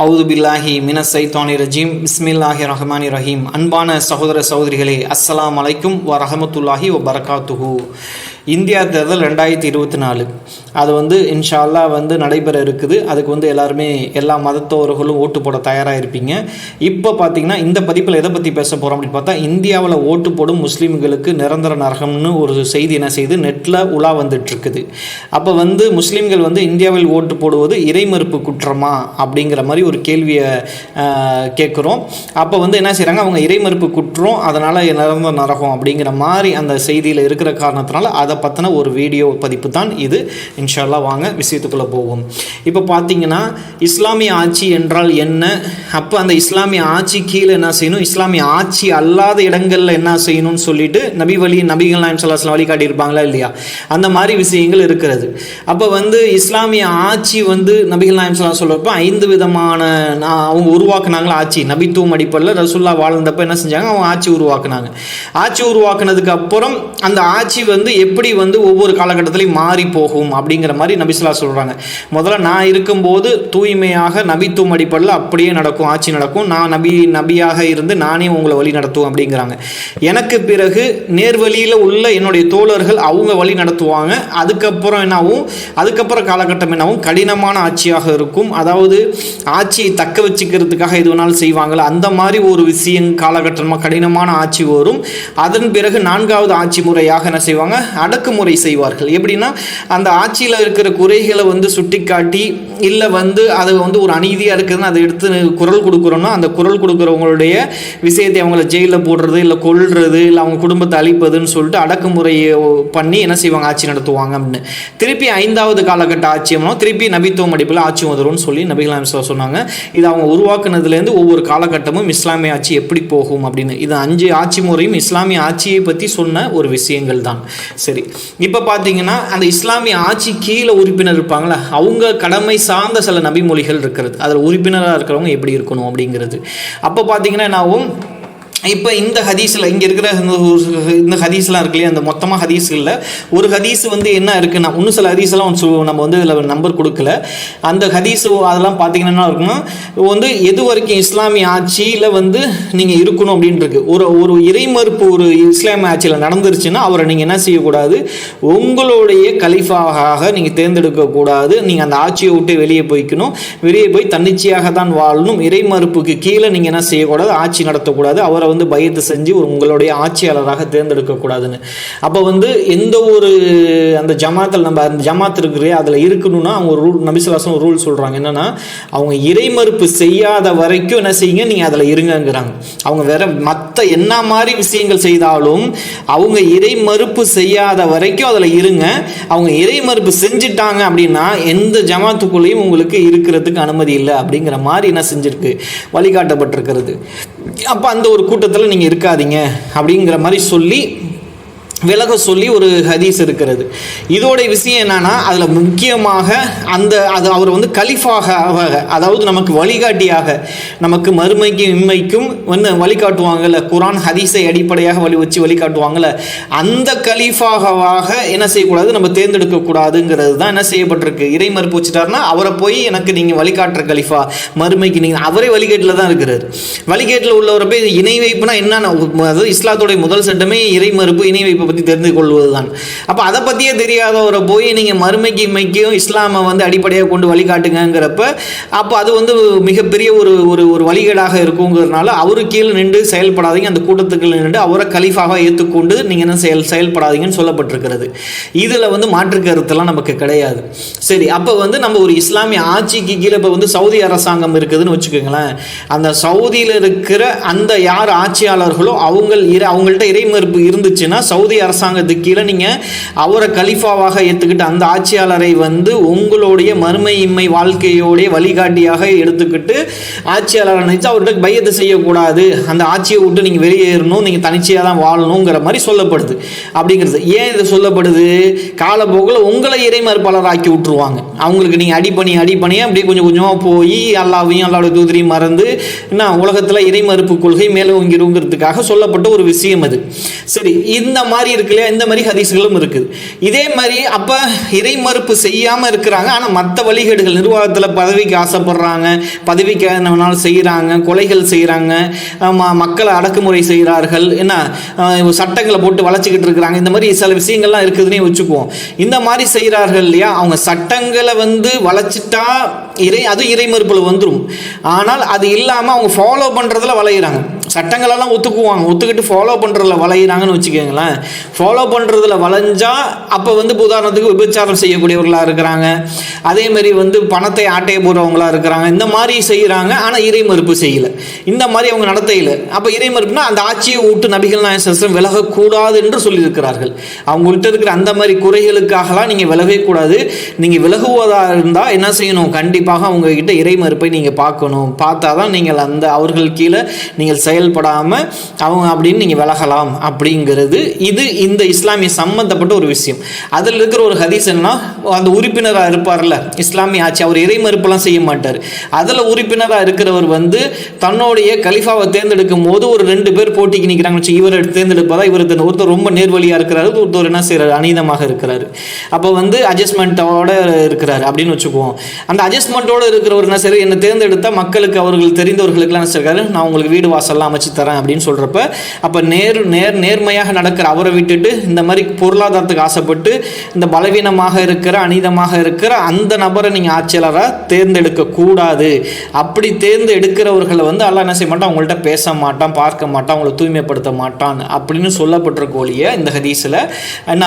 அவுது பில்லாஹி மினஸ் சைத்தானி ரஜீம். பிஸ்மில்லாஹி ரஹ்மானி ரஹீம். அன்பான சகோதர சகோதரிகளே அஸ்ஸலாம் அலைக்கும் வ ரஹமத்துல்லாஹி வ பரகாத்துஹூ. இந்தியா தேர்தல் ரெண்டாயிரத்தி இருபத்தி நாலு. அது வந்து இன்ஷால்லா வந்து நடைபெற இருக்குது. அதுக்கு வந்து எல்லாருமே எல்லா மதத்தோர்களும் ஓட்டு போட தயாராக இருப்பீங்க இப்போ பார்த்தீங்கன்னா இந்த பதிப்பில் எதை பற்றி பேச போகிறோம் அப்படின்னு பார்த்தா இந்தியாவில் ஓட்டு போடும் முஸ்லீம்களுக்கு நிரந்தர நரகம்னு ஒரு செய்தி என்ன செய்து நெட்டில் உலா வந்துட்டுருக்குது. அப்போ வந்து முஸ்லீம்கள் வந்து இந்தியாவில் ஓட்டு போடுவது இறைமறுப்பு குற்றமா? அப்படிங்கிற மாதிரி ஒரு கேள்வியை கேட்குறோம். அப்போ வந்து என்ன செய்கிறாங்க அவங்க இறைமறுப்பு குற்றம் அதனால் நிரந்தர நரகம் அப்படிங்கிற மாதிரி அந்த செய்தியில் இருக்கிற காரணத்தினால அதை பற்றின ஒரு வீடியோ பதிப்பு தான் இது. இன்ஷால்லா வாங்க விஷயத்துக்குள்ளே போவோம். இப்போ பார்த்தீங்கன்னா இஸ்லாமிய ஆட்சி என்றால் என்ன? அப்போ அந்த இஸ்லாமிய ஆட்சி கீழே என்ன செய்யணும்? இஸ்லாமிய ஆட்சி அல்லாத இடங்களில் என்ன செய்யணும்னு சொல்லிட்டு நபி வழி நபிகள் நாயம் சல்லாஸ்லாம் வழிகாட்டியிருப்பாங்களா இல்லையா? அந்த மாதிரி விஷயங்கள் இருக்கிறது. அப்போ வந்து இஸ்லாமிய ஆட்சி வந்து நபிகள் நாயம் சொல்லா சொல்கிறப்ப ஐந்து விதமான நான் அவங்க உருவாக்குனாங்களா ஆட்சி. நபித்துவம் அடிப்படையில் ரசுல்லா வாழ்ந்தப்போ என்ன செஞ்சாங்க? அவங்க ஆட்சி உருவாக்குனாங்க. ஆட்சி உருவாக்குனதுக்கு அப்புறம் அந்த ஆட்சி வந்து எப்படி வந்து ஒவ்வொரு காலகட்டத்திலையும் மாறி போகும் அப்படிங்கிற மாதிரி நபிசுல்லா சொல்கிறாங்க முதல்ல நான் இருக்கும்போது தூய்மையாக நபித்துவம் அடிப்படையில் அப்படியே நடக்கும் ஆட்சி நடக்கும். நான் நபி நபியாக இருந்து நானே உங்களை வழி நடத்துவோம் அப்படிங்கிறாங்க. எனக்கு பிறகு நேர்வழியில் உள்ள என்னுடைய தோழர்கள் அவங்க வழி நடத்துவாங்க. அதுக்கப்புறம் என்னாகும் அதுக்கப்புறம் காலகட்டம் என்னாகும் கடினமான ஆட்சியாக இருக்கும். அதாவது ஆட்சியை தக்க வச்சுக்கிறதுக்காக எது வேணாலும் செய்வாங்களா? அந்த மாதிரி ஒரு விஷயம் காலகட்டமாக கடினமான ஆட்சி வரும். அதன் பிறகு நான்காவது ஆட்சி முறையாக என்ன செய்வாங்க? அடக்குமுறை செய்வார்கள். எப்படின்னா அந்த ஆட்சி ஆட்சியில் இருக்கிற குறைகளை வந்து சுட்டிக்காட்டி இல்லை வந்து அது வந்து ஒரு அநீதியாக இருக்குதுன்னு அதை எடுத்து குரல் கொடுக்குறோன்னா அந்த குரல் கொடுக்குறவங்களுடைய விஷயத்தை அவங்கள ஜெயிலில் போடுறது இல்லை கொல்றது இல்லை அவங்க குடும்பத்தை அழிப்பதுன்னு சொல்லிட்டு அடக்குமுறையை பண்ணி என்ன செய்வாங்க? ஆட்சி நடத்துவாங்க அப்படின்னு. திருப்பி ஐந்தாவது காலகட்ட ஆட்சியம்னா திருப்பி நபித்துவம் அடிப்பில் ஆட்சி வந்துரும்னு சொல்லி நபிகலாம் சொன்னாங்க. இது அவங்க உருவாக்குனதுலேருந்து ஒவ்வொரு காலகட்டமும் இஸ்லாமிய ஆட்சி எப்படி போகும் அப்படின்னு. இது அஞ்சு ஆட்சி முறையும் இஸ்லாமிய ஆட்சியை பற்றி சொன்ன ஒரு விஷயங்கள் தான். சரி இப்போ பார்த்தீங்கன்னா அந்த இஸ்லாமிய ஆட்சி கீழே உறுப்பினர் இருப்பாங்களா? அவங்க கடமை சார்ந்த சில நபிமொழிகள் இருக்கிறது. அதில் உறுப்பினராக இருக்கிறவங்க எப்படி இருக்கணும் அப்படிங்கிறது. அப்போ பார்த்தீங்கன்னா என்னாகும் இப்போ இந்த ஹதீஸில் இங்கே இருக்கிற இந்த இந்த ஹதீஸ்லாம் இருக்கு இல்லையா அந்த மொத்தமாக ஹதீஸ்களில் ஒரு ஹதீஸ் வந்து என்ன இருக்குன்னா இன்னும் சில ஹதீஸ்லாம் நம்ம வந்து இதில் நம்பர் கொடுக்கல. அந்த ஹதீஸ் அதெல்லாம் பார்த்தீங்கன்னா என்ன இருக்குன்னா வந்து எது வரைக்கும் இஸ்லாமிய ஆட்சியில் வந்து நீங்கள் இருக்கணும் அப்படின்னு ஒரு ஒரு இறைமறுப்பு ஒரு இஸ்லாமிய ஆட்சியில் நடந்துருச்சுன்னா அவரை நீங்கள் என்ன செய்யக்கூடாது? உங்களுடைய கலிஃபாவாக நீங்கள் தேர்ந்தெடுக்கக்கூடாது. நீங்கள் அந்த ஆட்சியை விட்டு வெளியே போய்க்கணும். வெளியே போய் தன்னிச்சையாக தான் வாழணும். இறைமறுப்புக்கு கீழே நீங்கள் என்ன செய்யக்கூடாது? ஆட்சி நடத்தக்கூடாது. அவரை வந்து பயத்து செஞ்சு ஒரு உங்களுடைய ஆட்சியாளராக தேர்ந்தெடுக்கக்கூடாதுன்னு. அப்போ வந்து எந்த ஒரு அந்த ஜமாத்தில் நம்ம அந்த ஜமாத் இருக்கிறே அதில் இருக்கணும்னா அவங்க ரூல் நபிசுலாசம் ரூல் சொல்கிறாங்க என்னன்னா அவங்க இறைமறுப்பு செய்யாத வரைக்கும் என்ன செய்யுங்க நீங்கள் அதில் இருங்கங்கிறாங்க. அவங்க வேற மற்ற என்ன மாதிரி விஷயங்கள் செய்தாலும் அவங்க இறைமறுப்பு செய்யாத வரைக்கும் அதில் இருங்க. அவங்க இறைமறுப்பு செஞ்சிட்டாங்க அப்படின்னா எந்த ஜமாத்துக்குள்ளேயும் உங்களுக்கு இருக்கிறதுக்கு அனுமதி இல்லை அப்படிங்கிற மாதிரி என்ன செஞ்சிருக்கு வழிகாட்டப்பட்டிருக்கிறது. அப்போ அந்த ஒரு கூட்டத்தில் நீங்கள் இருக்காதீங்க அப்படிங்கிற மாதிரி சொல்லி விலக சொல்லி ஒரு ஹதீஸ் இருக்கிறது. இதோடைய விஷயம் என்னன்னா அதில் முக்கியமாக அந்த அது அவர் வந்து கலிஃபாக ஆக- அதாவது நமக்கு வழிகாட்டியாக நமக்கு மறுமைக்கும் இம்மைக்கும் வந்து வழிகாட்டுவாங்கல்ல? குரான் ஹதீஸை அடிப்படையாக வழி வச்சு வழிகாட்டுவாங்கல்ல? அந்த கலீஃபாகவாக என்ன செய்யக்கூடாது? நம்ம தேர்ந்தெடுக்கக்கூடாதுங்கிறது தான் என்ன செய்யப்பட்டிருக்கு. இறை மறுப்பு வச்சுட்டாருன்னா அவரை போய் எனக்கு நீங்கள் வழிகாட்டுற கலிஃபா மறுமைக்கு நீங்கள் அவரே வழிகேட்டில் தான் இருக்கிறார். வழிகேட்டில் உள்ளவரை போய் இணை வைப்புனா என்னென்ன அதாவது இஸ்லாத்துடைய முதல் சட்டமே இறை மறுப்பு இணை வைப்பு பற்றி தெரிந்து கொள்வது தான் அப்போ அதை பற்றியே தெரியாதவரை போய் நீங்கள் மறுமைக்கு மைக்கும் இஸ்லாமை வந்து அடிப்படையாக கொண்டு வழிகாட்டுங்கிறப்ப அப்போ அது வந்து மிகப்பெரிய ஒரு ஒரு ஒரு வழிகேடாக இருக்குங்கிறதுனால அவரு கீழே நின்று செயல்படாதீங்க அந்த கூட்டத்துக்குள்ள நின்று அவரை கலீஃபாக ஏற்றுக்கொண்டு நீங்கள் என்ன செயல் செயல்படாதீங்கன்னு சொல்லப்பட்டிருக்கிறது. இதில் வந்து மாற்று கருத்தெல்லாம் நமக்கு கிடையாது. சரி அப்போ வந்து நம்ம ஒரு இஸ்லாமிய ஆட்சிக்கு கீழே இப்போ வந்து சவுதி அரசாங்கம் இருக்குதுன்னு வச்சுக்கோங்களேன். அந்த சவுதியில் இருக்கிற அந்த யார் ஆட்சியாளர்களோ அவங்க இறை அவங்கள்ட்ட இறைமறுப்பு இருந்துச்சுன்னா சவுதி அரசாங்கத்துக்கு கீழே நீங்கள் அவரை கலிஃபாவாக ஏற்றுக்கிட்டு அந்த ஆட்சியாளரை வந்து உங்களுடைய மறுமை இம்மை வாழ்க்கையோடைய வழிகாட்டியாக எடுத்துக்கிட்டு ஆட்சியாளரை நினைச்சு அவர்கிட்ட பயத்தை செய்யக்கூடாது. அந்த ஆட்சியை விட்டு நீங்கள் வெளியேறணும் நீங்கள் தனிச்சையாக தான் வாழணுங்கிற மாதிரி சொல்லப்படுது. அப்படிங்கிறது. ஏன் இது சொல்லப்படுது? காலப்போக்கில் உங்களை இறைமறுப்பாளர் ஆக்கி விட்டுருவாங்க. அவங்களுக்கு நீங்கள் அடிப்பணி அடிப்பணி அப்படியே கொஞ்சம் கொஞ்சமாக போய் அல்லாவையும் அல்லாவோட தூதரையும் மறந்து என்ன உலகத்தில் இறைமறுப்பு கொள்கை மேலோங்கிருங்கிறதுக்காக சொல்லப்பட்ட ஒரு விஷயம் அது. சரி இந்த மாதிரி மாதிரி இருக்கு இல்லையா? இந்த மாதிரி ஹதீஸ்களும் இருக்குது. இதே மாதிரி அப்போ இறை மறுப்பு செய்யாமல் இருக்கிறாங்க. ஆனால் மற்ற வழிகேடுகள் நிர்வாகத்தில் பதவிக்கு ஆசைப்படுறாங்க பதவிக்கு என்னனாலும் செய்கிறாங்க கொலைகள் செய்கிறாங்க மக்களை அடக்குமுறை செய்கிறார்கள் என்ன சட்டங்களை போட்டு வளைச்சிக்கிட்டு இருக்கிறாங்க. இந்த மாதிரி சில விஷயங்கள்லாம் இருக்குதுன்னே வச்சுக்குவோம். இந்த மாதிரி செய்கிறார்கள் இல்லையா? அவங்க சட்டங்களை வந்து வளைச்சிட்டா இறை அது இறை மறுப்பில் வந்துடும் ஆனால் அது இல்லாமல் அவங்க ஃபாலோ பண்ணுறதுல வளையிறாங்க. சட்டங்களெல்லாம் ஒத்துக்குவாங்க. ஒத்துக்கிட்டு ஃபாலோ பண்ணுறதுல வளையிறாங்கன்னு வச்சுக்கோங்களேன். ஃபாலோ பண்ணுறதுல வளைஞ்சால் அப்போ வந்து உதாரணத்துக்கு விபச்சாரம் செய்யக்கூடியவர்களாக இருக்கிறாங்க. அதேமாரி வந்து பணத்தை ஆட்டைய போடுறவங்களா இருக்கிறாங்க. இந்த மாதிரி செய்கிறாங்க ஆனால் இறை மறுப்பு செய்யலை. இந்த மாதிரி அவங்க நடத்தையில். அப்போ இறை மறுப்புனா அந்த ஆட்சியை விட்டு நபிகள் நாயசம் விலகக்கூடாது என்று சொல்லியிருக்கிறார்கள். அவங்கள்ட்ட இருக்கிற அந்த மாதிரி குறைகளுக்காகலாம் நீங்கள் விலகவே கூடாது நீங்கள் விலகுவதாக இருந்தால் என்ன செய்யணும்? கண்டிப்பாக அவங்கக்கிட்ட இறைமறுப்பை இறை மறுப்பை நீங்கள் பார்க்கணும். பார்த்தா தான் நீங்கள் அந்த அவர்கள் கீழே நீங்கள் செயல்படாமல் அவங்க அப்படின்னு நீங்கள் விலகலாம் அப்படிங்கிறது இது இந்த இஸ்லாமிய சம்மந்தப்பட்ட ஒரு விஷயம். அதில் இருக்கிற ஒரு ஹதீஸ் என்னன்னா அந்த உறுப்பினராக இருப்பார்ல இஸ்லாமிய ஆட்சி அவர் இறை மறுப்பெல்லாம் செய்ய மாட்டார். அதில் உறுப்பினராக இருக்கிறவர் வந்து தன்னுடைய கலிஃபாவை தேர்ந்தெடுக்கும் போது ஒரு ரெண்டு பேர் போட்டிக்கு நிற்கிறாங்க இவர் தேர்ந்தெடுப்பதா? இவர் ஒருத்தர் ரொம்ப நேர்வழியாக இருக்கிறாரு ஒருத்தர் என்ன செய்கிறார் அநீதமாக இருக்கிறாரு. அப்போ வந்து அட்ஜஸ்ட்மெண்ட்டோட இருக்கிறாரு அப்படின்னு வச்சுக்குவோம். அந்த அட்ஜஸ்ட்மெண்ட்டோடு இருக்கிறவர் என்ன சரி என்னை தேர்ந்தெடுத்தால் மக்களுக்கு அவர்கள் தெரிந்தவர்களுக்கெல்லாம் என்ன செய்றாரு? நான் உங்களுக்கு வீடு வாசல்லாம் அமைச்சு தரேன் அப்படின்னு சொல்கிறப்ப அப்போ நேர் நேர் நேர்மையாக நடக்கிற அவரை விட்டுட்டு இந்த மாதிரி பொருளாதாரத்துக்கு ஆசைப்பட்டு இந்த பலவீனமாக இருக்கிற அநீதமாக இருக்கிற அந்த நபரை நீங்கள் ஆட்சியாளராக தேர்ந்தெடுக்க கூடாது. அப்படி தேர்ந்தெடுக்கிறவர்களை வந்து அல்லாஹ் என்ன செய்ய மாட்டான்? அவங்கள்ட்ட பேச மாட்டான் பார்க்க மாட்டான் அவங்கள தூய்மைப்படுத்த மாட்டான் அப்படின்னு சொல்லப்பட்டிருக்க ஒழிய இந்த ஹதீஸில் என்ன?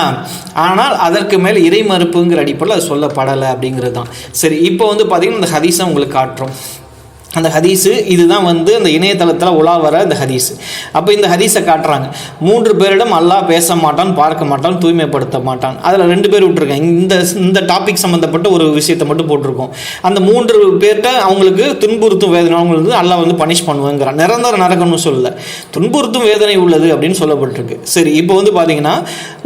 ஆனால் அதற்கு மேல் இறை மறுப்புங்கிற அடிப்படையில் அது சொல்லப்படலை அப்படிங்கிறது தான். சரி இப்போ வந்து பார்த்தீங்கன்னா இந்த ஹதீஸை உங்களுக்கு காட்டுறோம். அந்த ஹதீஸு இதுதான் வந்து அந்த இணையதளத்தில் உலா வர இந்த ஹதீஸ். அப்போ இந்த ஹதீஸை காட்டுறாங்க. மூன்று பேரிடம் அல்லாஹ் பேச மாட்டான் பார்க்க மாட்டான் தூய்மைப்படுத்த மாட்டான். அதில் ரெண்டு பேர் விட்டுருக்கேன் இந்த இந்த டாபிக் சம்மந்தப்பட்ட ஒரு விஷயத்தை மட்டும் போட்டிருக்கோம். அந்த மூன்று பேர்கிட்ட அவங்களுக்கு துன்புறுத்தும் வேதனை அவங்களுக்கு அல்லாஹ் வந்து பனிஷ் பண்ணுவேங்கிறான். நிரந்தரம் நடக்கணும்னு சொல்லல. துன்புறுத்தும் வேதனை உள்ளது அப்படின்னு சொல்லப்பட்டிருக்கு. சரி இப்போ வந்து பார்த்தீங்கன்னா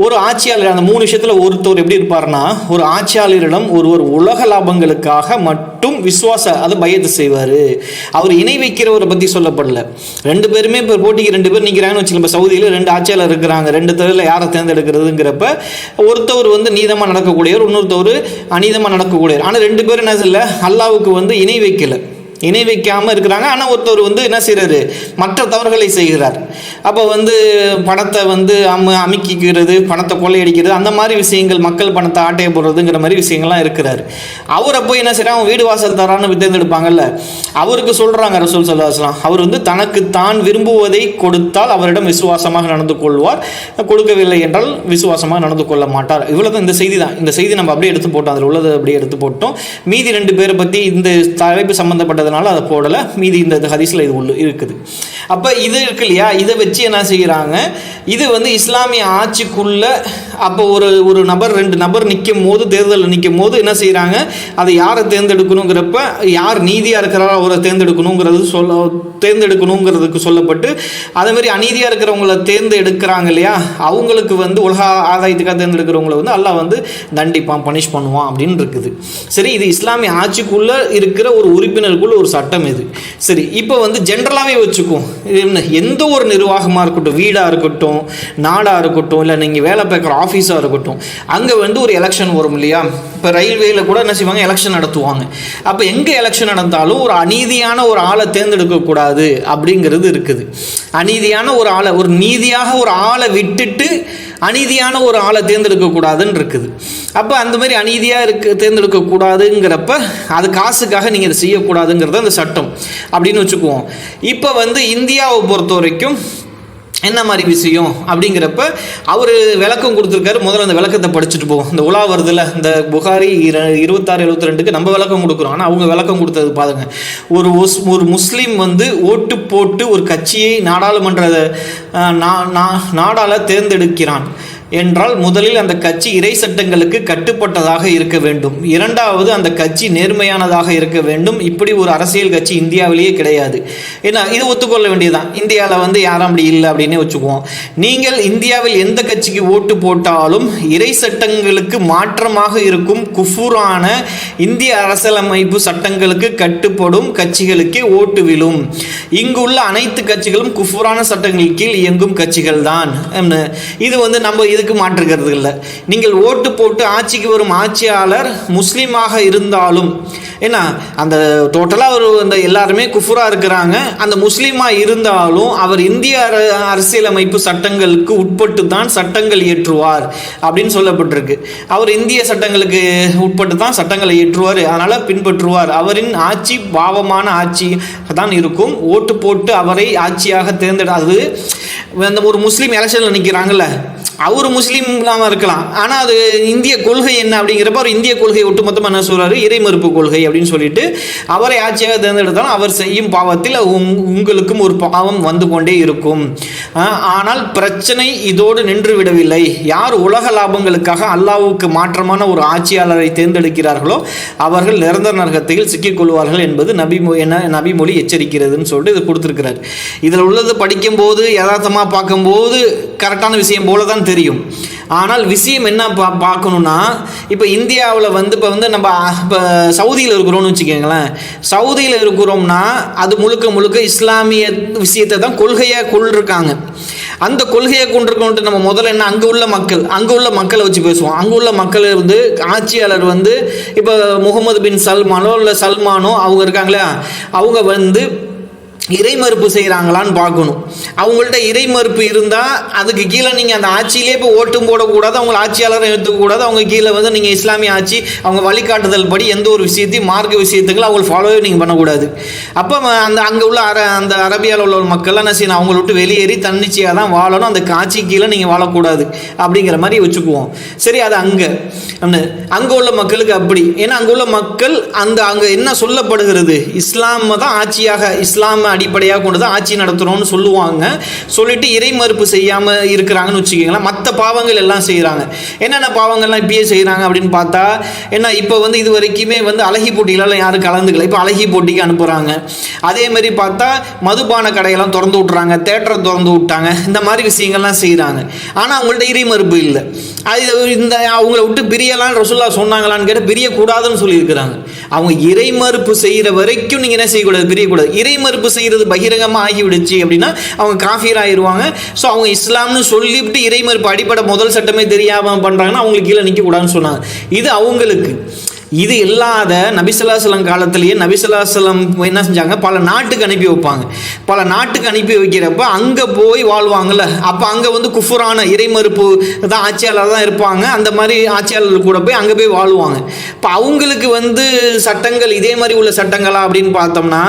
ஒரு ஆட்சியாளர் அந்த மூணு விஷயத்தில் ஒருத்தர் எப்படி இருப்பார்னா ஒரு ஆட்சியாளரிடம் ஒருவர் உலக லாபங்களுக்காக மட்டும் விசுவாச அது பயத்தை செய்வார். அவர் இணை வைக்கிறவரை பற்றி சொல்லப்படல ரெண்டு பேருமே இப்போ போட்டிக்கு ரெண்டு பேர் நிற்கிறாங்கன்னு வச்சுக்கோங்க. இப்போ சவுதியில் ரெண்டு ஆட்சியாளர் இருக்கிறாங்க. ரெண்டு தவிர யாரை தேர்ந்தெடுக்கிறதுங்கிறப்ப ஒருத்தவர் வந்து நீதமாக நடக்கக்கூடியவர் இன்னொருத்தவர் அநீதமாக நடக்கக்கூடியவர். ஆனால் ரெண்டு பேரும் என்ன செய்யல? அல்லாவுக்கு வந்து இணை வைக்கலை. இணை வைக்காமல் இருக்கிறாங்க. ஆனால் ஒருத்தர் வந்து என்ன செய்கிறாரு மற்ற தவறுகளை செய்கிறார். அப்போ வந்து பணத்தை வந்து அம அமுக்கிக்கிறது பணத்தை கொள்ளையடிக்கிறது அந்த மாதிரி விஷயங்கள் மக்கள் பணத்தை ஆட்டைய போடுறதுங்கிற மாதிரி விஷயங்கள்லாம் இருக்கிறார். அவரை போய் என்ன செய்கிறார் வீடு வாசல் தரான்னு தேர்ந்தெடுப்பாங்கல்ல அவருக்கு சொல்கிறாங்க ரசூல் சல்லாஸ்லாம் அவர் வந்து தனக்கு தான் விரும்புவதை கொடுத்தால் அவரிடம் விசுவாசமாக நடந்து கொள்வார். கொடுக்கவில்லை என்றால் விசுவாசமாக நடந்து கொள்ள மாட்டார். இவ்வளோதான் இந்த செய்தி தான். இந்த செய்தி நம்ம அப்படியே எடுத்து போட்டோம். அதில் உள்ளதை அப்படியே எடுத்து போட்டோம். மீதி ரெண்டு பேரை பற்றி இந்த தலைப்பு சம்மந்தப்பட்டதுனால அதை போடலை. மீதி இந்த ஹதீஸில் இது உள்ள இருக்குது. அப்போ இது இருக்கு இல்லையா? இதை வச்சு என்ன செய்கிறாங்க இது வந்து இஸ்லாமிய ஆட்சிக்குள்ள அப்போ ஒரு ஒரு நபர் ரெண்டு நபர் நிற்கும் போது தேர்தலில் நிற்கும் போது என்ன செய்கிறாங்க அதை யாரை தேர்ந்தெடுக்கணுங்கிறப்ப யார் நீதியாக இருக்கிறாரோ அவரை தேர்ந்தெடுக்கணுங்கிறது சொல்ல தேர்ந்தெடுக்கணுங்கிறதுக்கு சொல்லப்பட்டு அதேமாதிரி அநீதியாக இருக்கிறவங்கள தேர்ந்தெடுக்கிறாங்க இல்லையா? அவங்களுக்கு வந்து உலக ஆதாயத்துக்காக தேர்ந்தெடுக்கிறவங்கள வந்து அல்லாஹ் வந்து தண்டிப்பான் பனிஷ் பண்ணுவான் அப்படின்னு இருக்குது. சரி இது இஸ்லாமிய ஆட்சிக்குள்ளே இருக்கிற ஒரு உறுப்பினருக்குள்ள ஒரு சட்டம் இது. சரி இப்போ வந்து ஜென்ரலாகவே வச்சுக்கும் இது என்ன எந்த ஒரு நிர்வாகமாக இருக்கட்டும் வீடாக இருக்கட்டும் நாடாக இருக்கட்டும் இல்லை நீங்கள் வேலை பார்க்குற ஆஃபீஸாக இருக்கட்டும் அங்கே வந்து ஒரு எலெக்ஷன் வரும் இல்லையா? இப்போ ரயில்வேயில் கூட என்ன செய்வாங்க? எலெக்ஷன் நடத்துவாங்க. அப்போ எங்கே எலெக்ஷன் நடந்தாலும் ஒரு அநீதியான ஒரு ஆளை தேர்ந்தெடுக்கக்கூடாது அப்படிங்கிறது இருக்குது. அநீதியான ஒரு ஆளை ஒரு நீதியாக ஒரு ஆளை விட்டுட்டு அநீதியான ஒரு ஆளை தேர்ந்தெடுக்கக்கூடாதுன்னு இருக்குது. அப்போ அந்த மாதிரி அநீதியாக இருக்கு தேர்ந்தெடுக்கக்கூடாதுங்கிறப்ப அது காசுக்காக நீங்கள் இதை செய்யக்கூடாதுங்கிறது அந்த சட்டம். அப்படின்னு வச்சுக்குவோம். இப்போ வந்து இந்தியாவை பொறுத்த வரைக்கும் என்ன மாதிரி விஷயம் அப்படிங்கிறப்ப அவர் விளக்கம் கொடுத்துருக்காரு. முதல்ல அந்த விளக்கத்தை படிச்சுட்டு போவோம். இந்த உலா வருதுல இந்த புகாரி இர- இருபத்தாறு எழுபத்தி ரெண்டுக்கு நம்ம விளக்கம் கொடுக்குறோம். ஆனால் அவங்க விளக்கம் கொடுத்தது பாருங்க. ஒரு ஒஸ்- ஒரு முஸ்லீம் வந்து ஓட்டு போட்டு ஒரு கட்சியை நாடாளுமன்ற நாடால தேர்ந்தெடுக்கிறான். என்றால் முதலில் அந்த கட்சி இறை சட்டங்களுக்கு கட்டுப்பட்டதாக இருக்க வேண்டும். இரண்டாவது அந்த கட்சி நேர்மையானதாக இருக்க வேண்டும். இப்படி ஒரு அரசியல் கட்சி இந்தியாவிலேயே கிடையாது. ஏன்னா இது ஒத்துக்கொள்ள வேண்டியதுதான். இந்தியாவில் வந்து யாரும் அப்படி இல்லை அப்படின்னே வச்சுக்குவோம். நீங்கள் இந்தியாவில் எந்த கட்சிக்கு ஓட்டு போட்டாலும் இறை சட்டங்களுக்கு மாற்றமாக இருக்கும் குஃபூரான இந்திய அரசியலமைப்பு சட்டங்களுக்கு கட்டுப்படும் கட்சிகளுக்கே ஓட்டு விழும். இங்குள்ள அனைத்து கட்சிகளும் குஃபூரான சட்டங்களின் கீழ் இயங்கும் கட்சிகள் தான் இது வந்து நம்ம இதுக்கு மாற்றுக்கிறது இல்லை. நீங்கள் ஓட்டு போட்டு ஆட்சிக்கு வரும் ஆட்சியாளர் முஸ்லீமாக இருந்தாலும் ஏன்னா அந்த டோட்டலாக அவர் அந்த எல்லாருமே குஃபுராக இருக்கிறாங்க. அந்த முஸ்லீமாக இருந்தாலும் அவர் இந்திய அர அரசியலமைப்பு சட்டங்களுக்கு உட்பட்டு தான் சட்டங்கள் இயற்றுவார் அப்படின்னு சொல்லப்பட்டிருக்கு. அவர் இந்திய சட்டங்களுக்கு உட்பட்டு தான் சட்டங்களை இயற்றுவார் அதனால் பின்பற்றுவார். அவரின் ஆட்சி பாவமான ஆட்சி தான் இருக்கும். ஓட்டு போட்டு அவரை ஆட்சியாக தேர்ந்தெடு அது அந்த ஒரு முஸ்லீம் எலெக்ஷனில் நிற்கிறாங்கல்ல அவர் முஸ்லீம் இல்லாமல் இருக்கலாம். ஆனால் அது இந்திய கொள்கை என்ன அப்படிங்கிறப்ப அவர் இந்திய கொள்கை ஒட்டுமொத்தமாக என்ன சொல்கிறாரு இறைமறுப்பு கொள்கை அப்படின்னு சொல்லிட்டு அவரை ஆட்சியாக தேர்ந்தெடுத்தாலும் அவர் செய்யும் பாவத்தில் உங்- உங்களுக்கும் ஒரு பாவம் வந்து கொண்டே இருக்கும். ஆனால் பிரச்சனை இதோடு நின்று விடவில்லை. யார் உலக லாபங்களுக்காக அல்லாவுக்கு மாற்றமான ஒரு ஆட்சியாளரை தேர்ந்தெடுக்கிறார்களோ அவர்கள் நிரந்தர நரகத்தில் சிக்கிக்கொள்வார்கள் என்பது நபி என்ன நபிமொழி எச்சரிக்கிறதுன்னு சொல்லிட்டு இது கொடுத்துருக்கிறார். இதில் உள்ளது படிக்கும்போது யதார்த்தமாக பார்க்கும்போது கரெக்டான விஷயம் போல தான் தெரியும். ஆனால் விஷயம் என்ன பா பார்க்கணுன்னா இப்போ இந்தியாவில் வந்து இப்போ வந்து நம்ம இப்போ சவுதியில் இருக்கிறோம்னு வச்சுக்கோங்களேன். சவுதியில் இருக்கிறோம்னா அது முழுக்க முழுக்க இஸ்லாமிய விஷயத்தை தான் கொள்கையாக கொண்டிருக்காங்க. அந்த கொள்கையை கொண்டிருக்கோன்ட்டு நம்ம முதல்ல என்ன அங்கே உள்ள மக்கள் அங்கே உள்ள மக்களை வச்சு பேசுவோம். அங்கே உள்ள மக்கள் வந்து ஆட்சியாளர் வந்து இப்போ முகமது பின் சல்மானோ இல்லை சல்மானோ அவங்க இருக்காங்களே அவங்க வந்து இறை மறுப்பு செய்கிறாங்களான்னு பார்க்கணும். அவங்கள்ட்ட இறை மறுப்பு இருந்தால் அதுக்கு கீழே நீங்கள் அந்த ஆட்சியிலே இப்போ ஓட்டும் போடக்கூடாது அவங்கள ஆட்சியாளரை எடுத்துக்கூடாது அவங்க கீழே வந்து நீங்கள் இஸ்லாமிய ஆட்சி அவங்க வழிகாட்டுதல் படி எந்த ஒரு விஷயத்தையும் மார்க்க விஷயத்துக்குள்ள அவங்க ஃபாலோவே நீங்கள் பண்ணக்கூடாது. அப்போ அந்த அங்கே உள்ள அர அந்த அரபியாவில் உள்ள மக்கள்லாம் என்ன செய்யணும் அவங்கள விட்டு வெளியேறி தன்னிச்சையாக தான் வாழணும் அந்த காட்சி கீழே நீங்கள் வாழக்கூடாது அப்படிங்கிற மாதிரி வச்சுக்குவோம். சரி அது அங்கே. அங்கே உள்ள மக்களுக்கு அப்படி. ஏன்னா அங்கே உள்ள மக்கள் அந்த அங்கே என்ன சொல்லப்படுகிறது? இஸ்லாமை தான் ஆட்சியாக இஸ்லாமை அடிப்படையாக கொண்டு தான் ஆட்சி நடத்துகிறோம்னு சொல்லுவாங்க. சொல்லிட்டு இறை மறுப்பு செய்யாமல் இருக்கிறாங்கன்னு வச்சுக்கோங்களேன். மற்ற பாவங்கள் எல்லாம் செய்கிறாங்க என்னென்ன பாவங்கள்லாம் இப்பயே செய்கிறாங்க அப்படின்னு பார்த்தா என்ன இப்போ வந்து இது வரைக்குமே வந்து அழகி போட்டிகளெல்லாம் யாரும் கலந்துக்கல. இப்போ அழகி போட்டிக்கு அனுப்புகிறாங்க அதே மாதிரி பார்த்தா மதுபான கடையெல்லாம் திறந்து விட்றாங்க தேட்டரை திறந்து விட்டாங்க. இந்த மாதிரி விஷயங்கள்லாம் செய்கிறாங்க ஆனால் அவங்கள்ட்ட இறை மறுப்பு இல்லை. அது இந்த அவங்கள விட்டு பிரியலாம் ரசுல்லா சொன்னாங்களான்னு கேட்டால் பிரியக்கூடாதுன்னு சொல்லியிருக்கிறாங்க. அவங்க இறை மறுப்பு செய்கிற வரைக்கும் நீங்கள் என்ன செய்யக்கூடாது? பிரியக்கூடாது. இறை மறுப்பு செய்கிறது பகிரங்கமாக ஆகிவிடுச்சு அப்படின்னா அவங்க காஃபீர் ஆயிடுவாங்க ஸோ அவங்க இஸ்லாம்னு சொல்லிவிட்டு இறைமறுப்பு அடிப்படை முதல் சட்டமே தெரியாமல் பண்ணுறாங்கன்னா அவங்களுக்கு கீழே நிற்கக்கூடாதுன்னு சொன்னாங்க. இது அவங்களுக்கு. இது இல்லாத நபிசுல்லாசலம் காலத்திலேயே நபிசுல்லாசலம் என்ன செஞ்சாங்க? பல நாட்டுக்கு அனுப்பி வைப்பாங்க. பல நாட்டுக்கு அனுப்பி வைக்கிறப்ப அங்கே போய் வாழ்வாங்கள்ல அப்போ அங்கே வந்து குஃபுரான இறைமறுப்பு தான் ஆட்சியாளர் தான் இருப்பாங்க. அந்த மாதிரி ஆட்சியாளர் கூட போய் அங்கே போய் வாழ்வாங்க. இப்போ அவங்களுக்கு வந்து சட்டங்கள் இதே மாதிரி உள்ள சட்டங்களா அப்படின்னு பார்த்தோம்னா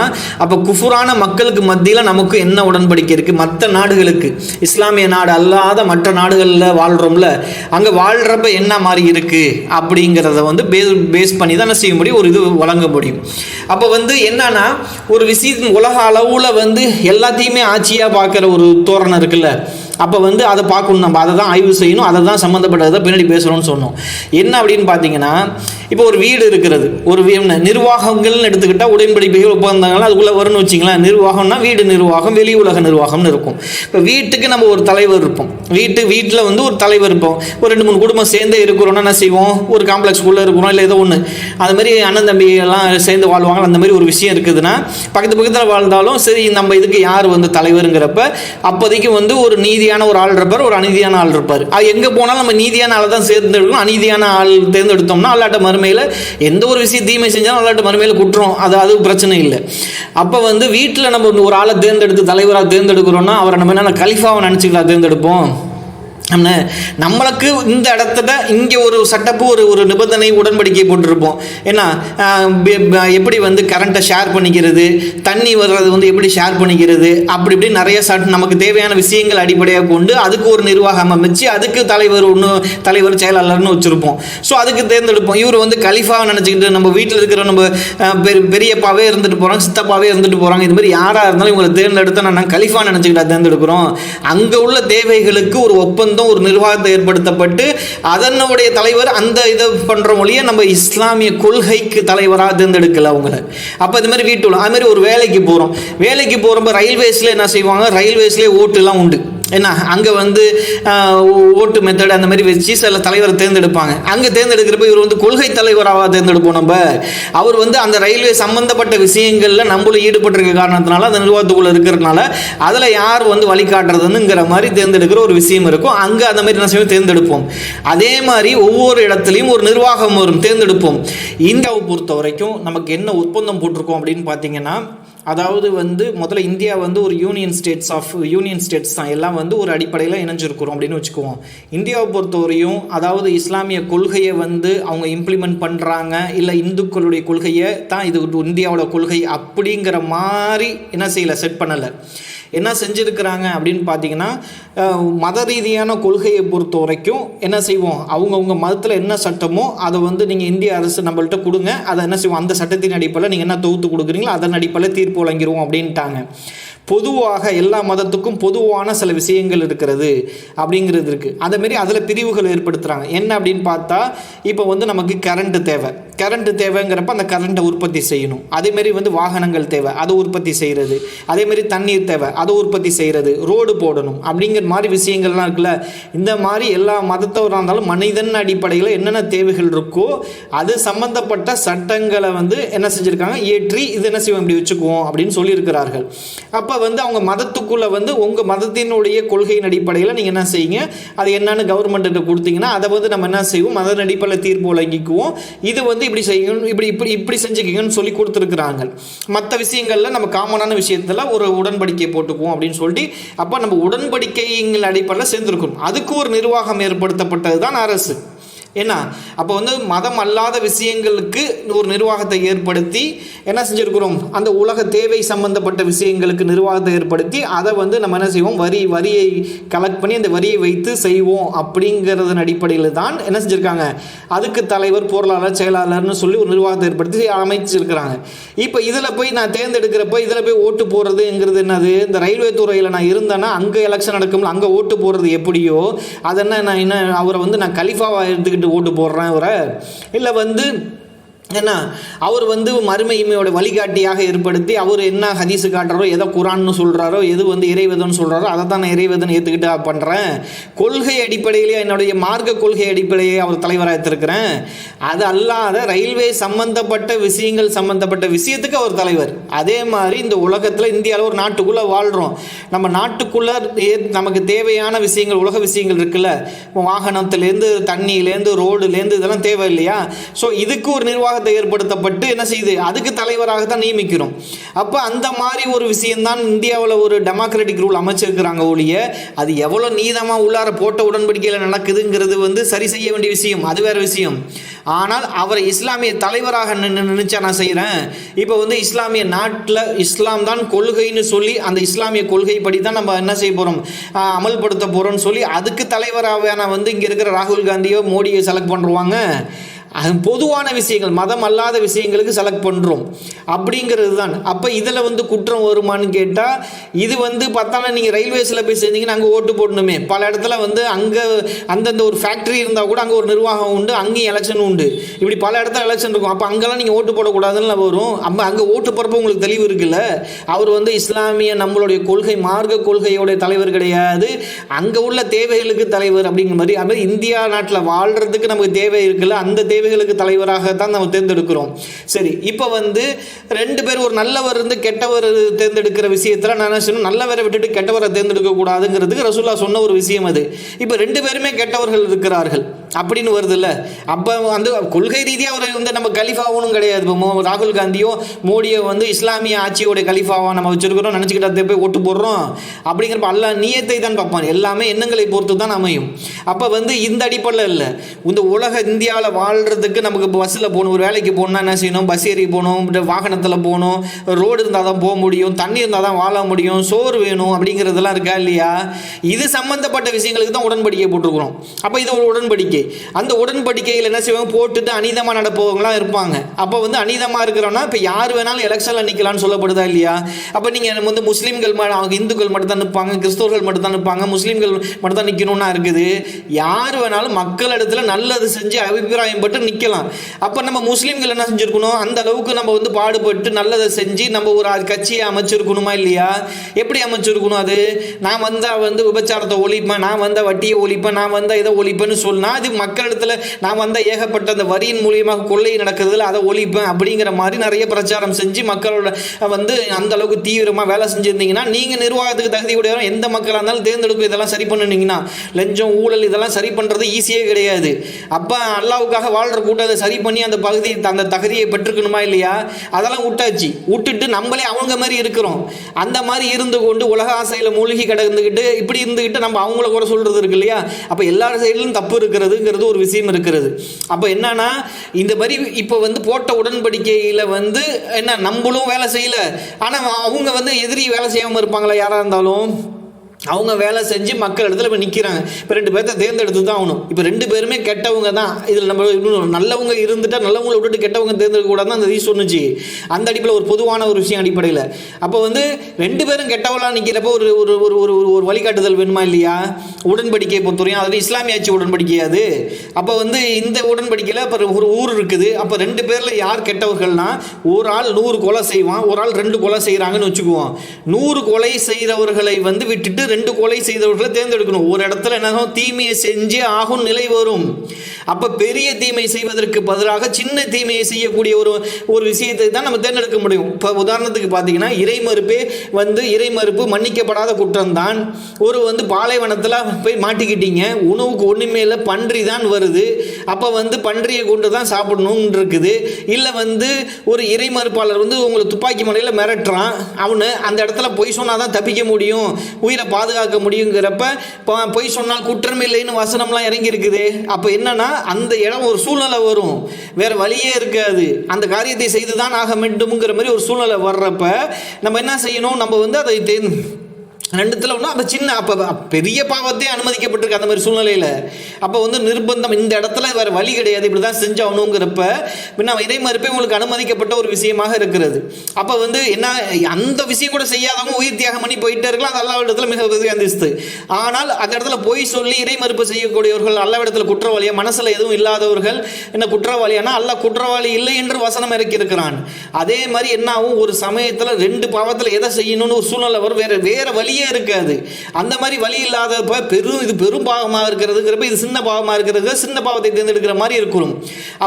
அப்போ குஃபுரான மக்களுக்கு மத்தியில் நமக்கு என்ன உடன்படிக்கை இருக்குது மற்ற நாடுகளுக்கு. இஸ்லாமிய நாடு அல்லாத மற்ற நாடுகளில் வாழ்கிறோம்ல அங்கே வாழ்கிறப்ப என்ன மாதிரி இருக்குது அப்படிங்கிறத வந்து பேஸ் பேஸ் பண்ணி தான் செய்ய முடியும்? ஒரு இது வழங்க முடியும். அப்போ வந்து என்னன்னா ஒரு விஷயம் உலக அளவில் வந்து எல்லாத்தையுமே ஆட்சியாக பார்க்குற ஒரு தோரணம் இருக்குல்ல? அப்போ வந்து அதை பார்க்கணும் நம்ம. அதை தான் ஆய்வு செய்யணும். அதை தான் சம்மந்தப்பட்டதை பின்னாடி பேசுகிறோம்னு சொன்னோம். என்ன அப்படின்னு பார்த்தீங்கன்னா இப்போ ஒரு வீடு இருக்கிறது. ஒரு நிர்வாகங்கள்னு எடுத்துக்கிட்டால் உடன்படிப்பை ஒப்பந்தங்கள் அதுக்குள்ளே வரும்னு வச்சிங்களேன் நிர்வாகம்னா வீடு நிர்வாகம் வெளி உலக நிர்வாகம்னு இருக்கும். இப்போ வீட்டுக்கு நம்ம ஒரு தலைவர் இருப்போம். வீட்டு வீட்டில் வந்து ஒரு தலைவர் இருப்போம். ஒரு ரெண்டு மூணு குடும்பம் சேர்ந்தே இருக்கிறோம்னா என்ன செய்வோம்? ஒரு காம்ப்ளெக்ஸ்குள்ளே இருக்கிறோம் இல்லை ஏதோ ஒன்று அது மாதிரி அண்ணன் தம்பி எல்லாம் சேர்ந்து வாழ்வாங்க. அந்த மாதிரி ஒரு விஷயம் இருக்குதுன்னா பக்கத்து பக்கத்தில் வாழ்ந்தாலும் சரி நம்ம இதுக்கு யார் வந்து தலைவருங்கிறப்ப அப்போதைக்கு வந்து ஒரு நீதி நீதியான ஒரு ஆள் இருப்பார் ஒரு அநீதியான ஆள் இருப்பார். அது எங்கே போனாலும் நம்ம நீதியான ஆளை தான் தேர்ந்தெடுக்கணும். அநீதியான ஆள் தேர்ந்தெடுத்தோம்னா அல்லாட்ட மறுமையில் எந்த ஒரு விஷயம் தீமை செஞ்சாலும் அல்லாட்ட மறுமையில் குற்றம். அது அது பிரச்சனை இல்லை. அப்போ வந்து வீட்டில் நம்ம ஒரு ஆளை தேர்ந்தெடுத்து தலைவராக தேர்ந்தெடுக்கிறோம்னா அவரை நம்ம என்ன கலிஃபாவை நினச்சிக்கலாம் தேர்ந்தெடுப்போம்? நம்மளுக்கு இந்த இடத்துல இங்கே ஒரு சட்டப்பு ஒரு ஒரு நிபந்தனை உடன்படிக்கை போட்டிருப்போம். ஏன்னா எப்படி வந்து கரண்ட்டை ஷேர் பண்ணிக்கிறது தண்ணி வர்றது வந்து எப்படி ஷேர் பண்ணிக்கிறது அப்படி இப்படி நிறைய சட் நமக்கு தேவையான விஷயங்கள் அடிப்படையாக கொண்டு அதுக்கு ஒரு நிர்வாகம் அமைச்சு அதுக்கு தலைவர் ஒன்று தலைவர் செயலாளர்னு வச்சுருப்போம். ஸோ அதுக்கு தேர்ந்தெடுப்போம். இவர் வந்து கலிஃபாவை நினச்சிக்கிட்டு நம்ம வீட்டில் இருக்கிற நம்ம பெரிய பெரியப்பாவே இருந்துட்டு போகிறோம் சித்தப்பாவே இருந்துட்டு போகிறாங்க இது மாதிரி யாராக இருந்தாலும் இவங்களை தேர்ந்தெடுத்தா நான் கலிஃபா நினச்சிக்கிட்டா தேர்ந்தெடுக்கிறோம். அங்கே உள்ள தேவைகளுக்கு ஒரு ஒப்பந்தம் ஒப்பந்தம் ஒரு நிர்வாகத்தை ஏற்படுத்தப்பட்டு அதனுடைய தலைவர் அந்த இதை பண்ணுற மொழியை நம்ம இஸ்லாமிய கொள்கைக்கு தலைவராக தேர்ந்தெடுக்கல அவங்கள. அப்போ இது மாதிரி வீட்டுல அது மாதிரி ஒரு வேலைக்கு போகிறோம் வேலைக்கு போகிறப்ப ரயில்வேஸில் என்ன செய்வாங்க? ரயில்வேஸ்லேயே ஓட்டுலாம் உண்டு. என்ன அங்கே வந்து ஓட்டு மெத்தட் அந்த மாதிரி வச்சு சில தலைவரை தேர்ந்தெடுப்பாங்க. அங்கே தேர்ந்தெடுக்கிறப்ப இவர் வந்து கொள்கை தலைவராக தேர்ந்தெடுப்போம் நம்ம. அவர் வந்து அந்த ரயில்வே சம்பந்தப்பட்ட விஷயங்களில் நம்மளும் ஈடுபட்டிருக்க காரணத்தினால அந்த நிர்வாகத்துக்குள்ளே இருக்கிறதுனால அதில் யார் வந்து வழிகாட்டுறதுங்கிற மாதிரி தேர்ந்தெடுக்கிற ஒரு விஷயம் இருக்கும். அங்கே அந்த மாதிரி என்ன செய்வோம்? தேர்ந்தெடுப்போம். அதே மாதிரி ஒவ்வொரு இடத்துலையும் ஒரு நிர்வாகம் வரும். தேர்ந்தெடுப்போம். இந்தியாவை பொறுத்த வரைக்கும் நமக்கு என்ன ஒப்பந்தம் போட்டிருக்கோம் அப்படின்னு பார்த்தீங்கன்னா அதாவது வந்து முதல்ல இந்தியா வந்து ஒரு union states of union states தான். எல்லாம் வந்து ஒரு அடிப்படையில் இணைஞ்சிருக்கிறோம் அப்படின்னு வச்சுக்குவோம். இந்தியாவை பொறுத்தவரையும் அதாவது இஸ்லாமிய கொள்கையை வந்து அவங்க இம்ப்ளிமெண்ட் பண்ணுறாங்க இல்லை இந்துக்களுடைய கொள்கையை தான் இது இந்தியாவோட கொள்கை அப்படிங்கிற மாதிரி என்ன செய்யலை? செட் பண்ணலை. என்ன செஞ்சுருக்கிறாங்க அப்படின்னு பார்த்தீங்கன்னா மத ரீதியான கொள்கையை பொறுத்த வரைக்கும் என்ன செய்வோம்? அவங்கவுங்க மதத்தில் என்ன சட்டமோ அதை வந்து நீங்கள் இந்திய அரசு நம்மள்ட்ட கொடுங்க. அதை என்ன செய்வோம்? அந்த சட்டத்தின் அடிப்படையில் நீங்கள் என்ன தொகுத்து கொடுக்குறீங்களோ அதன் அடிப்படையில் தீர்ப்பு வழங்கிடுவோம் அப்படின்ட்டாங்க. பொதுவாக எல்லா மதத்துக்கும் பொதுவான சில விஷயங்கள் இருக்கிறது அப்படிங்கிறது இருக்குது அதேமாரி அதில் பிரிவுகள் ஏற்படுத்துகிறாங்க என்ன அப்படின்னு பார்த்தா இப்போ வந்து நமக்கு கரண்ட்டு தேவை. கரண்ட்டு தேவைங்கிறப்ப அந்த கரண்ட்டை உற்பத்தி செய்யணும். அதேமாரி வந்து வாகனங்கள் தேவை. அதை உற்பத்தி செய்கிறது அதேமாரி தண்ணீர் தேவை. அதை உற்பத்தி செய்கிறது ரோடு போடணும். அப்படிங்கிற மாதிரி விஷயங்கள்லாம் இருக்குல்ல. இந்த மாதிரி எல்லா மதத்தவராக இருந்தாலும் மனிதன் அடிப்படையில் என்னென்ன தேவைகள் இருக்கோ அது சம்பந்தப்பட்ட சட்டங்களை வந்து என்ன செஞ்சுருக்காங்க? ஏற்றி இது என்ன செய்வோம்? இப்படி வச்சுக்குவோம் அப்படின்னு சொல்லியிருக்கிறார்கள். அப்போ வந்து அவங்க மதத்துக்குள்ளே வந்து உங்கள் மதத்தினுடைய கொள்கையின் அடிப்படையில் நீங்கள் என்ன செய்யுங்க? அது என்னன்னு கவர்மெண்ட்டு கொடுத்தீங்கன்னா அதை வந்து நம்ம என்ன செய்வோம்? மத அடிப்படையில் தீர்ப்பு வழங்கிக்குவோம். இது வந்து இப்படி செய்யணும் இப்படி இப்படி இப்படி செஞ்சுக்கிங்கன்னு சொல்லி கொடுத்துருக்குறாங்க. மற்ற விஷயங்களில் நம்ம காமனான விஷயத்தில் ஒரு உடன்படிக்கை போட்டுக்குவோம் அப்படின்னு சொல்லிட்டு அப்போ நம்ம உடன்படிக்கைங்கள் அடிப்படையில் சேர்ந்துருக்கணும். அதுக்கு ஒரு நிர்வாகம் ஏற்படுத்தப்பட்டது தான் அரசு. என்ன? அப்போ வந்து மதம் அல்லாத விஷயங்களுக்கு ஒரு நிர்வாகத்தை ஏற்படுத்தி என்ன செஞ்சுருக்கிறோம்? அந்த உலக தேவை சம்பந்தப்பட்ட விஷயங்களுக்கு நிர்வாகத்தை ஏற்படுத்தி அதை வந்து நம்ம என்ன செய்வோம்? வரி வரியை கலெக்ட் பண்ணி அந்த வரியை வைத்து செய்வோம் அப்படிங்கிறதன் அடிப்படையில் தான் என்ன செஞ்சுருக்காங்க? அதுக்கு தலைவர் பொருளாளர் செயலாளர்னு சொல்லி ஒரு நிர்வாகத்தை ஏற்படுத்தி அமைச்சிருக்கிறாங்க. இப்போ இதில் போய் நான் தேர்ந்தெடுக்கிறப்ப இதில் போய் ஓட்டு போடுறதுங்கிறது என்னது? இந்த ரயில்வே துறையில் நான் இருந்தேன்னா அங்கே எலெக்ஷன் நடக்கும்ல அங்கே ஓட்டு போடுறது எப்படியோ? அதென்ன நான் என்ன அவரை வந்து நான் கலிஃபாவாக எடுத்துக்கிட்டு ஓட்டு போடுறேன் இவரை இல்லை வந்து என்ன அவர் வந்து மறுமையுமையோட வழிகாட்டியாக ஏற்படுத்தி அவர் என்ன ஹதீஸு காட்டுறாரோ எதை குரான்னு சொல்கிறாரோ எது வந்து இறைவதன் சொல்கிறாரோ அதை தான் நான் இறைவதன் ஏற்றுக்கிட்டு பண்ணுறேன் கொள்கை அடிப்படையிலே என்னுடைய மார்க்க கொள்கை அடிப்படையே அவர் தலைவராக எடுத்திருக்கிறேன் அது அல்லாத ரயில்வே சம்பந்தப்பட்ட விஷயங்கள் சம்பந்தப்பட்ட விஷயத்துக்கு அவர் தலைவர். அதே மாதிரி இந்த உலகத்தில் இந்தியாவில் ஒரு நாட்டுக்குள்ளே வாழ்கிறோம் நம்ம நாட்டுக்குள்ளே நமக்கு தேவையான விஷயங்கள் உலக விஷயங்கள் இருக்குல்ல. வாகனத்துலேருந்து தண்ணியிலேருந்து ரோடுலேருந்து இதெல்லாம் தேவை இல்லையா ஸோ இதுக்கு ஒரு நிர்வாகத்தை ஏற்படுத்தப்பட்டு என்ன செய்யுது அதுக்கு தலைவராக தான் நியமிக்கிறோம். அப்போ அந்த மாதிரி ஒரு விஷயம்தான் இந்தியாவில் ஒரு டெமோக்ராட்டிக் ரூல் அமைச்சிருக்கிறாங்க ஒழிய அது எவ்வளோ நீதமாக உள்ளார போட்ட உடன்படிக்கையில் நடக்குதுங்கிறது வந்து சரி செய்ய வேண்டிய விஷயம். அது வேறு விஷயம். ஆனால் அவரை இஸ்லாமிய தலைவராக நின்று நினைச்சா நான் செய்கிறேன் இப்போ வந்து இஸ்லாமிய நாட்டில் இஸ்லாம் தான் கொள்கைன்னு சொல்லி அந்த இஸ்லாமிய கொள்கைப்படி தான் நம்ம என்ன செய்ய போகிறோம் அமல்படுத்த போகிறோம்னு சொல்லி அதுக்கு தலைவராக நான் வந்து இங்கே இருக்கிற ராகுல் காந்தியோ மோடியை செலக்ட் பண்ணுவாங்க அது பொதுவான விஷயங்கள் மதம் அல்லாத விஷயங்களுக்கு செலக்ட் பண்ணுறோம் அப்படிங்கிறது தான். அப்போ இதில் வந்து குற்றம் வருமான்னு கேட்டால் இது வந்து பார்த்தாலும் நீங்கள் ரயில்வேஸில் போய் சேர்ந்தீங்கன்னா அங்கே ஓட்டு போடணுமே. பல இடத்துல வந்து அங்கே அந்தந்த ஒரு ஃபேக்ட்ரி இருந்தால் கூட அங்கே ஒரு நிர்வாகம் உண்டு அங்கேயும் எலெக்ஷன் உண்டு. இப்படி பல இடத்துல எலெக்ஷன் இருக்கும். அப்போ அங்கெல்லாம் நீங்கள் ஓட்டு போடக்கூடாதுன்னு வரும். அப்போ அங்கே ஓட்டு போகிறப்ப உங்களுக்கு தெளிவு இருக்குல்ல? அவர் வந்து இஸ்லாமிய நம்மளுடைய கொள்கை மார்க்க கொள்கையோடைய தலைவர் கிடையாது. அங்கே உள்ள தேவைகளுக்கு தலைவர் அப்படிங்கிற மாதிரி அது மாதிரி இந்தியா நாட்டில் வாழ்கிறதுக்கு நமக்கு தேவை இருக்குல்ல? அந்த தேவைகளுக்கு தலைவராக தான் நம்ம தேர்ந்தெடுக்கிறோம். சரி இப்போ வந்து ரெண்டு பேர் ஒரு நல்லவர் இருந்து கெட்டவர் தேர்ந்தெடுக்கிற விஷயத்தில் நான் என்ன செய்யணும்? நல்லவரை விட்டுட்டு கெட்டவரை தேர்ந்தெடுக்க கூடாதுங்கிறதுக்கு ரசூல்லா சொன்ன ஒரு விஷயம் அது. இப்போ ரெண்டு பேருமே கெட்டவர்கள் இருக்கிறார்கள். அப்படின்னு வருதுல்ல. அப்போ வந்து கொள்கை ரீதியாக அவர் வந்து நம்ம கலிஃபாவும் கிடையாது. இப்போ மோ- ராகுல் காந்தியோ மோடியோ வந்து இஸ்லாமிய ஆட்சியோட கலிஃபாவாக நம்ம வச்சுருக்கிறோம். நினச்சிக்கிட்டு போய் ஓட்டு போடுறோம். அப்படிங்கிறப்ப எல்லா நியத்தை தான் பார்ப்பான். எல்லாமே எண்ணங்களை பொறுத்து தான் அமையும். அப்போ வந்து இந்த அடிப்படையில் இல்லை. இந்த உலக இந்தியாவில் வாழ்கிறதுக்கு நமக்கு இப்போ பஸ்ஸில் போகணும் ஒரு வேலைக்கு போகணும்னா என்ன செய்யணும்? பஸ் ஏறி போகணும் வாகனத்தில் போகணும் ரோடு இருந்தால் தான் போக முடியும் தண்ணி இருந்தால் தான் வாழ முடியும் சோறு வேணும் அப்படிங்கிறதெல்லாம் இருக்கா இல்லையா? இது சம்மந்தப்பட்ட விஷயங்களுக்கு தான் உடன்படிக்கை போட்டிருக்கிறோம். அப்போ இது ஒரு உடன்படிக்கை. உடன்படிக்கை அந்த உடன்படிக்கையில் என்ன செய்வாங்க? போட்டுட்டு அநீதமாக நடப்பவங்களாம் இருப்பாங்க. அப்போ வந்து அநீதமாக இருக்கிறோன்னா இப்போ யார் வேணாலும் எலெக்ஷனில் நிற்கலாம்னு சொல்லப்படுதா இல்லையா? அப்போ நீங்கள் வந்து முஸ்லீம்கள் ம- அவங்க இந்துக்கள் மட்டும் தான் நிற்பாங்க கிறிஸ்தவர்கள் மட்டும் தான் நிற்பாங்க முஸ்லீம்கள் மட்டும் தான் நிற்கணும்னா இருக்குது. யார் வேணாலும் மக்கள் இடத்துல நல்லது செஞ்சு அபிப்பிராயம் பட்டு நிற்கலாம் அப்போ நம்ம முஸ்லீம்கள் என்ன செஞ்சுருக்கணும்? அந்த அளவுக்கு நம்ம வந்து பாடுபட்டு நல்லதை செஞ்சு நம்ம ஒரு கட்சியை அமைச்சிருக்கணுமா இல்லையா? எப்படி அமைச்சிருக்கணும் அது? நான் வந்தால் வந்து விபச்சாரத்தை ஒழிப்பேன் நான் வந்தால் வட்டியை ஒழிப்பேன் நான் வந்தால் இதை ஒழிப்பேன்னு சொன்னால் அது மக்களிடத்தில் நான் வந்த ஏகப்பட்ட அந்த வரியின் மூலியமாக கொள்ளை நடக்கிறதுல அதை ஒழிப்பேன் அப்படிங்கிற மாதிரி நிறைய பிரச்சாரம் செஞ்சு மக்களோட வந்து அந்த அளவுக்கு தீவிரமாக வேலை செஞ்சுருந்தீங்கன்னா நீங்கள் நிர்வாகத்துக்கு தகுதி உடையவரும் எந்த மக்களாக இருந்தாலும் தேர்ந்தெடுப்பு இதெல்லாம் சரி பண்ணுனீங்கன்னா லஞ்சம் ஊழல் இதெல்லாம் சரி பண்ணுறது ஈஸியே கிடையாது. அப்போ அல்லாவுக்காக வாழ்கிற கூட்டத்தை சரி பண்ணி அந்த பகுதி அந்த தகுதியை பெற்றுக்கணுமா இல்லையா? அதெல்லாம் விட்டாச்சு. விட்டுட்டு நம்மளே அவங்க மாதிரி இருக்கிறோம். அந்த மாதிரி இருந்து கொண்டு உலக ஆசையில் மூழ்கி கிடந்துக்கிட்டு இப்படி இருந்துக்கிட்டு நம்ம அவங்கள குறை சொல்கிறது இருக்கு இல்லையா? அப்போ எல்லா சைட்லையும் தப்பு இருக்கிறது இருக்கிறதுங்கிறது ஒரு விஷயம் இருக்கிறது. அப்போ என்னன்னா இந்த மாதிரி இப்போ வந்து போட்ட உடன்படிக்கையில் வந்து என்ன நம்மளும் வேலை செய்யல. ஆனால் அவங்க வந்து எதிரி வேலை செய்யாமல் இருப்பாங்களா யாராக இருந்தாலும்? அவங்க வேலை செஞ்சு மக்கள் இடத்துல இப்போ நிற்கிறாங்க இப்போ ரெண்டு பேர்த்த தேர்ந்தெடுத்து தான் ஆகணும். இப்போ ரெண்டு பேருமே கெட்டவங்க தான். இதில் நம்ம இன்னும் நல்லவங்க இருந்துட்டால் நல்லவங்களை விட்டுட்டு கெட்டவங்க தேர்ந்தெடுக்க கூடாதுன்னு அந்த ரீஸ் சொன்னுச்சு அந்த அடிப்படையில் ஒரு பொதுவான ஒரு விஷயம் அடிப்படையில். அப்போ வந்து ரெண்டு பேரும் கெட்டவளாக நிற்கிறப்போ ஒரு ஒரு ஒரு ஒரு ஒரு ஒரு வழிகாட்டுதல் வேணுமா இல்லையா? உடன்படிக்கையை பொறுத்தவரையும் அதாவது இஸ்லாமிய ஆட்சி உடன்படிக்கையாது அப்போ வந்து இந்த உடன்படிக்கையில் இப்போ ஒரு ஊர் இருக்குது. அப்போ ரெண்டு பேரில் யார் கெட்டவர்கள்னா ஒரு ஆள் நூறு கொலை செய்வான் ஒரு ஆள் ரெண்டு கொலை செய்கிறாங்கன்னு வச்சுக்குவோம். நூறு கொலை செய்கிறவர்களை வந்து விட்டுட்டு ரெண்டு கொலை செய்தவர்களை தேர்ந்தெடுக்கணும். ஒரு இடத்துல என்ன தீமையை செஞ்சே ஆகும் நிலை வரும். அப்போ பெரிய தீமை செய்வதற்கு பதிலாக சின்ன தீமையை செய்யக்கூடிய ஒரு ஒரு விஷயத்தை தான் நம்ம தேர்ந்தெடுக்க முடியும். இப்போ உதாரணத்துக்கு பார்த்தீங்கன்னா இறைமறுப்பே வந்து இறைமறுப்பு மன்னிக்கப்படாத குற்றம் தான் ஒரு வந்து பாலைவனத்தில் போய் மாட்டிக்கிட்டீங்க. உணவுக்கு ஒன்றுமே இல்லை பன்றி தான் வருது. அப்போ வந்து பன்றியை கொண்டு தான் சாப்பிடணும்னு இருக்குது இல்லை வந்து ஒரு இறைமறுப்பாளர் வந்து உங்களை துப்பாக்கி முறையில் மிரட்டுறான். அவனு அந்த இடத்துல பொய் சொன்னால் தான் தப்பிக்க முடியும். உயிரை பாதுகாக்க முடியுங்கிறப்ப இப்போ பொய் சொன்னால் குற்றம் இல்லைன்னு வசனம்லாம் இறங்கி இருக்குது அப்போ என்னன்னா அந்த இடம் ஒரு சூழ்நிலை வரும். வேற வழியே இருக்காது. அந்த காரியத்தை செய்து தான் ஆக வேண்டும்ங்கிற மாதிரி ஒரு சூழ்நிலை வர்றப்ப நம்ம என்ன செய்யணும்? நம்ம வந்து அதை ரெண்டுத்தில் ஒன்று அப்போ சின்ன அப்போ பெரிய பாவத்தே அனுமதிக்கப்பட்டிருக்கு அந்த மாதிரி சூழ்நிலையில். அப்போ வந்து நிர்பந்தம் இந்த இடத்துல வேறு வழி கிடையாது இப்படி தான் செஞ்சாகணுங்கிறப்ப பின்ன இதே மறுப்பே உங்களுக்கு அனுமதிக்கப்பட்ட ஒரு விஷயமாக இருக்கிறது. அப்போ வந்து என்ன அந்த விஷயம் கூட செய்யாதவங்க உயிர் தியாகம் பண்ணி போயிட்டே இருக்கலாம் அது அல்லா இடத்துல மிக அந்தஸ்து ஆனால் அந்த இடத்துல போய் சொல்லி இறை மறுப்பு செய்யக்கூடியவர்கள் அல்ல இடத்துல குற்றவாளியா மனசில் எதுவும் இல்லாதவர்கள் என்ன குற்றவாளியானா அல்ல குற்றவாளி இல்லை என்று வசனம் இறக்கி இருக்கிறான் அதே மாதிரி என்ன ஆகும் ஒரு சமயத்தில் ரெண்டு பாவத்தில் எதை செய்யணும்னு ஒரு சூழ்நிலை வரும். வேறு வேறு வழியே இருக்காது. அந்த மாதிரி வழி இல்லாதப்ப பெரும் இது பெரும் பாவமாக இருக்கிறதுங்கிறப்ப இது சின்ன பாவமாக இருக்கிறது சின்ன பாவத்தை தேர்ந்தெடுக்கிற மாதிரி இருக்கும்.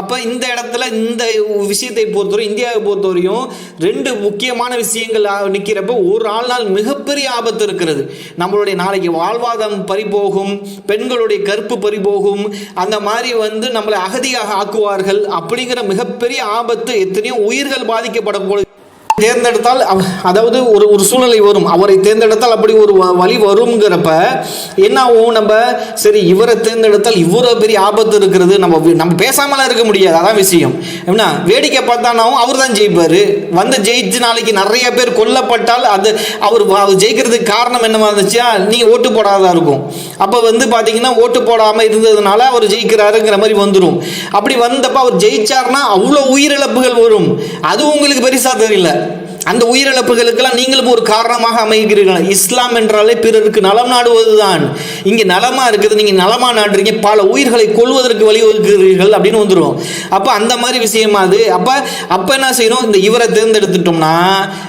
அப்போ இந்த இடத்துல இந்த விஷயத்தை பொறுத்தவரை இந்தியாவை பொறுத்தவரையும் ரெண்டு முக்கியமான விஷயங்கள் நிற்கிறப்ப ஒரு ஆள் நாள் மிகப்பெரிய ஆபத்து இருக்கிறது. நம்மளுடைய நாளைக்கு வாழ்வாதாரம் பறிபோகும் பெண்களுடைய கற்பு பறிபோகும் அந்த மாதிரி வந்து நம்மளை அகதியாக ஆக்குவார்கள் அப்படிங்கிற மிகப்பெரிய ஆபத்து எத்தனையோ உயிர்கள் பாதிக்கப்படக்கூடிய தேர்ந்தெடுத்தால் அதாவது ஒரு ஒரு சூழ்நிலை வரும். அவரை தேர்ந்தெடுத்தால் அப்படி ஒரு வ- வழி வருங்கிறப்ப என்ன ஆகும்? நம்ம சரி இவரை தேர்ந்தெடுத்தால் இவ்வளோ பெரிய ஆபத்து இருக்கிறது. நம்ம நம்ம பேசாமலாம் இருக்க முடியாது. அதான் விஷயம். என்ன வேடிக்கை பார்த்தானாவும் அவர் தான் ஜெயிப்பார். வந்து ஜெயிச்சு நாளைக்கு நிறைய பேர் கொல்லப்பட்டால் அது அவர் அவர் ஜெயிக்கிறதுக்கு காரணம் என்னவா இருந்துச்சுன்னா நீங்கள் ஓட்டு போடாததா இருக்கும். அப்போ வந்து பார்த்தீங்கன்னா ஓட்டு போடாமல் இருந்ததுனால அவர் ஜெயிக்கிறாருங்கிற மாதிரி வந்துடும் அப்படி வந்தப்போ அவர் ஜெயிச்சார்னா அவ்வளோ உயிரிழப்புகள் வரும். அது உங்களுக்கு பெருசாக தெரியல. அந்த உயிரிழப்புகளுக்கெல்லாம் நீங்களும் ஒரு காரணமாக அமைகிறீர்கள்? இஸ்லாம் என்றாலே பிறருக்கு நலம் நாடுவதுதான். இங்கே நலமாக இருக்குது நீங்கள் நலமாக நாடுறீங்க பல உயிர்களை கொள்வதற்கு வழிவகுக்கிறீர்கள் அப்படின்னு வந்துடும் அப்போ அந்த மாதிரி விஷயமா அது? அப்போ அப்போ என்ன செய்யணும்? இந்த இவரை தேர்ந்தெடுத்துட்டோம்னா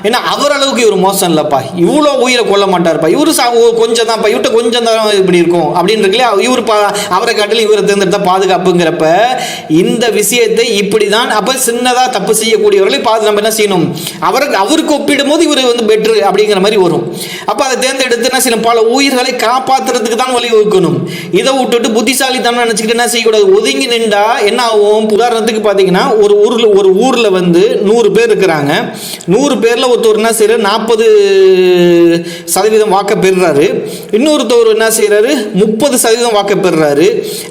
ஏன்னா அவர் அளவுக்கு இவர் மோசம் இல்லைப்பா. இவ்வளோ உயிரை கொல்ல மாட்டார்ப்பா. இவரு சா- ஓ, கொஞ்சம் தான்ப்பா இவர்கிட்ட கொஞ்சம் தான் இப்படி இருக்கும். அப்படின்னு இருக்குல்லையா இவர் பா அவரை காட்டிலும் இவரை தேர்ந்தெடுத்தா பாதுகாப்புங்கிறப்ப இந்த விஷயத்தை இப்படி தான் அப்போ சின்னதாக தப்பு செய்யக்கூடியவர்களை பாது நம்ம என்ன செய்யணும்? அவருக்கு அவருக்கு ஒப்பிடும்போது இவர் வந்து பெட்ரு அப்படிங்கிற மாதிரி வரும். அப்போ அதை தேர்ந்தெடுத்து என்ன செய்யணும்? பல உயிர்களை காப்பாத்துறதுக்கு தான் வழி வகுக்கணும். இதை விட்டுட்டு புத்திசாலித்தனம் நினச்சிக்கிட்டு என்ன செய்யக்கூடாது? ஒதுங்கி நின்றா என்ன ஆகும்? உதாரணத்துக்கு பார்த்தீங்கன்னா ஒரு ஊரில் ஒரு ஊரில் வந்து நூறு பேர் இருக்கிறாங்க. நூறு பேரில் ஒருத்தர் என்ன செய்கிறார் நாற்பது சதவீதம் வாக்க பெறுறாரு. இன்னொருத்தவர் என்ன செய்கிறாரு முப்பது சதவீதம் வாக்க பெறுறாரு.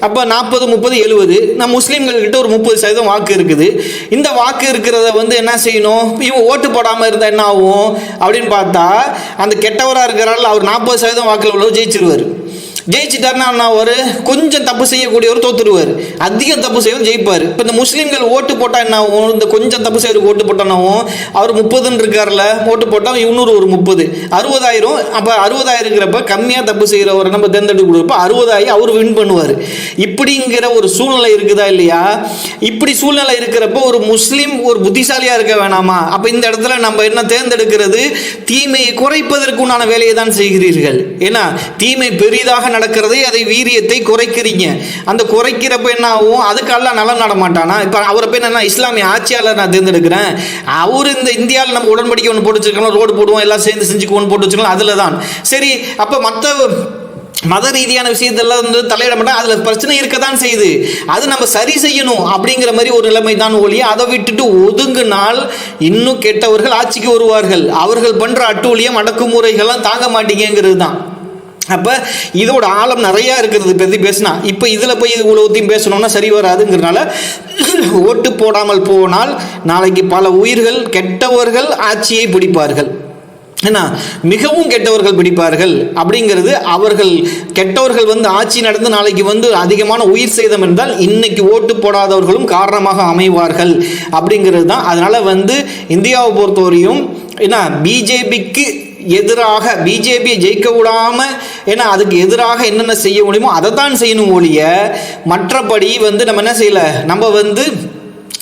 அப்போ நாற்பது முப்பது எழுபது நான் முஸ்லீம்கள்கிட்ட ஒரு முப்பது சதவீதம் வாக்கு இருக்குது. இந்த வாக்கு இருக்கிறத வந்து என்ன செய்யணும்? இவன் ஓட்டு போடாமல் இருந்தால் என்ன ஆகும் அப்படின்னு பார்த்தா அந்த கெட்டவராக இருக்கிறாள் அவர் நாற்பது சதவீதம் வாக்கில் உள்ளவர் ஜெயிச்சிருவார். ஜெயிச்சிட்டாருன்னா நான் ஒரு கொஞ்சம் தப்பு செய்யக்கூடியவர் தோத்துருவார் அதிகம் தப்பு செய்யவும் ஜெயிப்பார். இப்போ இந்த முஸ்லீம்கள் ஓட்டு போட்டால் என்ன ஆகும்? இந்த கொஞ்சம் தப்பு செய்யறதுக்கு ஓட்டு போட்டானாவும் அவர் முப்பதுன்னு இருக்கார்ல ஓட்டு போட்டால் இன்னொரு ஒரு முப்பது. அறுபதாயிரம் அப்போ அறுபதாயிரங்கிறப்ப கம்மியாக தப்பு செய்கிறவரை நம்ம தேர்ந்தெடுத்து கொடுப்போம். அறுபதாயிரம் அவர் வின் பண்ணுவார். இப்படிங்கிற ஒரு சூழ்நிலை இருக்குதா இல்லையா? இப்படி சூழ்நிலை இருக்கிறப்ப ஒரு முஸ்லீம் ஒரு புத்திசாலியாக இருக்க வேணாமா? அப்போ இந்த இடத்துல நம்ம என்ன தேர்ந்தெடுக்கிறது? தீமையை குறைப்பதற்கு உண்டான வேலையை தான் செய்கிறீர்கள். ஏன்னா தீமை பெரிதாக நடக்கிறது அதை வீரியத்தை குறைக்கிறீங்க. அந்த குறைக்கிறப்ப என்ன ஆகும்? அதுக்கெல்லாம் நலம் நடமாட்டானா இப்போ அவரை போய் நான் இஸ்லாமிய ஆட்சியாளர் நான் தேர்ந்தெடுக்கிறேன். அவர் இந்த இந்தியாவில் நம்ம உடன்படிக்கை ஒன்று போட்டு வச்சிருக்கோம் ரோடு போடுவோம் எல்லாம் சேர்ந்து செஞ்சுக்குவோம் போட்டு வச்சுக்கலாம் அதில் தான் சரி அப்போ மற்ற மத ரீதியான விஷயத்தெல்லாம் வந்து தலையிட மாட்டேன். அதில் பிரச்சனை இருக்க தான் செய்யுது. அது நம்ம சரி செய்யணும் அப்படிங்கிற மாதிரி ஒரு நிலைமை தான் ஒழிய அதை விட்டுட்டு ஒதுங்கினால் இன்னும் கெட்டவர்கள் ஆட்சிக்கு வருவார்கள். அவர்கள் பண்ணுற அட்டூழியம் அடக்குமுறைகள்லாம் தாங்க மாட்டீங்கிறது தான் அப்போ இதோட ஆழம் நிறையா இருக்கிறது பற்றி பேசினா. இப்போ இதில் போய் இது உலகத்தையும் பேசணும்னா சரி வராதுங்கிறனால ஓட்டு போடாமல் போனால் நாளைக்கு பல உயிர்கள் கெட்டவர்கள் ஆட்சியை பிடிப்பார்கள். என்ன மிகவும் கெட்டவர்கள் பிடிப்பார்கள் அப்படிங்கிறது அவர்கள் கெட்டவர்கள் வந்து ஆட்சி நடந்து நாளைக்கு வந்து அதிகமான உயிர் சேதம் என்றால் இன்னைக்கு ஓட்டு போடாதவர்களும் காரணமாக அமைவார்கள் அப்படிங்கிறது தான். அதனால் வந்து இந்தியாவை பொறுத்தவரையும் என்ன பிஜேபிக்கு எதிராக பிஜேபியை ஜெயிக்க விடாம ஏன்னா அதுக்கு எதிராக என்னென்ன செய்ய முடியுமோ அதை தான் செய்யணும் ஒழிய மற்றபடி வந்து நம்ம என்ன செய்யலை? நம்ம வந்து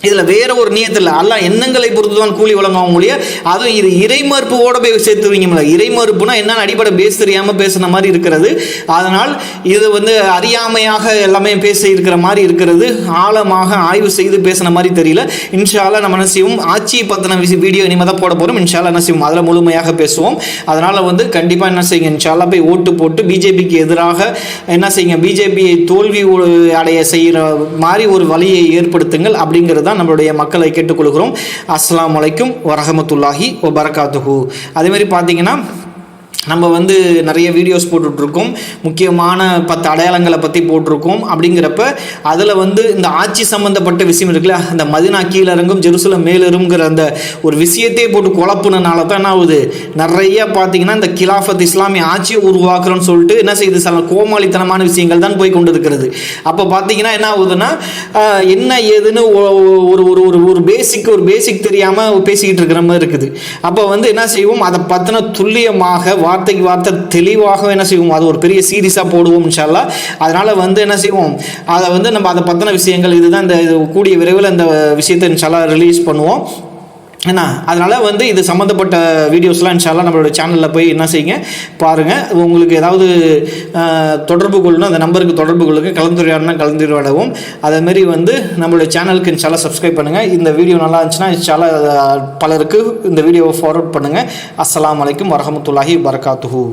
இதில் வேற ஒரு நியத்தில் அல்ல எண்ணங்களை பொறுத்து தான் கூலி வழங்குவாங்க முடிய அதுவும் இது இறைமறுப்போட போய் சேர்த்துவீங்கல்ல இறைமறுப்புனா என்னன்னு அடிப்படை பேச தெரியாமல் பேசுன மாதிரி இருக்கிறது. அதனால் இது வந்து அறியாமையாக எல்லாமே பேச இருக்கிற மாதிரி இருக்கிறது. ஆழமாக ஆய்வு செய்து பேசின மாதிரி தெரியல. இன்ஷால நம்ம என்ன செய்வோம்? ஆட்சியை பற்றின வீடியோ இனிமேல் தான் போட போகிறோம் இன்ஷால என்ன செய்வோம்? அதில் முழுமையாக பேசுவோம். அதனால் வந்து கண்டிப்பாக என்ன செய்யுங்க? இன்ஷால்லா போய் ஓட்டு போட்டு பிஜேபிக்கு எதிராக என்ன செய்யுங்க? பிஜேபியை தோல்வி அடைய செய்கிற மாதிரி ஒரு வழியை ஏற்படுத்துங்கள் அப்படிங்கிறது தான் நம்மளுடைய மக்களை கேட்டுக்கொள்கிறோம். அஸ்லாம் அலைக்கும் வரஹமத்துல்லாஹி ஒ அதே மாதிரி பார்த்தீங்கன்னா நம்ம வந்து நிறைய வீடியோஸ் போட்டுட்ருக்கோம். முக்கியமான பத்து அடையாளங்களை பற்றி போட்டிருக்கோம். அப்படிங்கிறப்ப அதில் வந்து இந்த ஆட்சி சம்மந்தப்பட்ட விஷயம் இருக்குல்ல அந்த மதினா கீழறங்கும் ஜெருசலம் மேலிருங்கிற அந்த ஒரு விஷயத்தையே போட்டு குழப்புனனால தான் என்ன ஆகுது நிறைய பார்த்தீங்கன்னா இந்த கிலாஃபத் இஸ்லாமிய ஆட்சியை உருவாக்குறோன்னு சொல்லிட்டு என்ன செய்யுது சில கோமாளித்தனமான விஷயங்கள் தான் போய் கொண்டு இருக்கிறது அப்போ பார்த்தீங்கன்னா என்ன ஆகுதுன்னா என்ன ஏதுன்னு ஒரு ஒரு ஒரு ஒரு பேசிக் ஒரு பேசிக் தெரியாமல் பேசிக்கிட்டு இருக்கிற மாதிரி இருக்குது. அப்போ வந்து என்ன செய்வோம்? அதை பற்றின துல்லியமாக வார்த்தைக்கு வார்த்தை தெளிவாக என்ன செய்வோம்? அது ஒரு பெரிய சீரியஸாக போடுவோம் இன்ஷால்லா அதனால் வந்து என்ன செய்வோம்? அதை வந்து நம்ம அதை பற்றின விஷயங்கள் இதுதான் இந்த இது கூடிய விரைவில் இந்த விஷயத்தை இன்ஷால்லா ரிலீஸ் பண்ணுவோம். என்ன அதனால் வந்து இது சம்மந்தப்பட்ட வீடியோஸ்லாம் இன்ஷால்லாம் நம்மளோட சேனலில் போய் என்ன செய்யுங்க பாருங்கள் உங்களுக்கு ஏதாவது தொடர்பு கொள்ளணும் அந்த நம்பருக்கு தொடர்பு கொள்ளுங்க. கலந்துரையாடனா கலந்துரையாடவும். அதேமாரி வந்து நம்மளோட சேனலுக்கு இன்ஷால்லாம் சப்ஸ்கிரைப் பண்ணுங்கள் இந்த வீடியோ நல்லா இருந்துச்சுன்னா இன்ஷால்லா பலருக்கு இந்த வீடியோவை ஃபார்வர்ட் பண்ணுங்கள் அஸ்லாம் வலைக்கம் வரமத்துல்லாஹி வரகாத்துஹூ